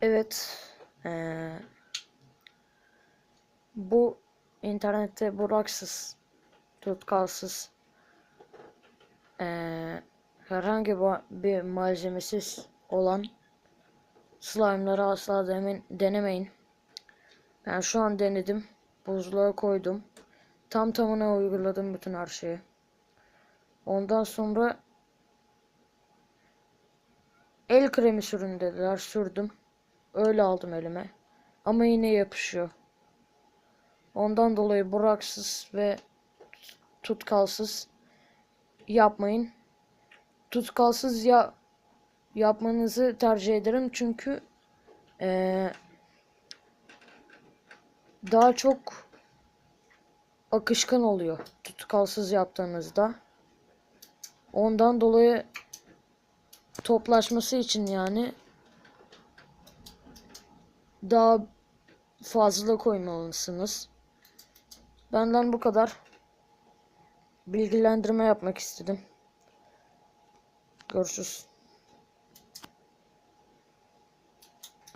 Evet. eee, bu internette buraksız, tutkalsız, eee, herhangi bir malzemesiz olan slime'ları asla demin, denemeyin. Ben şu an denedim. Buzluğa koydum. Tam tamına uyguladım bütün her şeyi. Ondan sonra el kremi sürün dediler. Sürdüm. Öyle aldım elime. Ama yine yapışıyor. Ondan dolayı buraksız ve tutkalsız yapmayın. Tutkalsız ya yapmanızı tercih ederim çünkü eee, daha çok akışkan oluyor tutkalsız yaptığınızda. Ondan dolayı toplaşması için yani daha fazla koymalısınız. Benden bu kadar. Bilgilendirme yapmak istedim. Görüşürüz.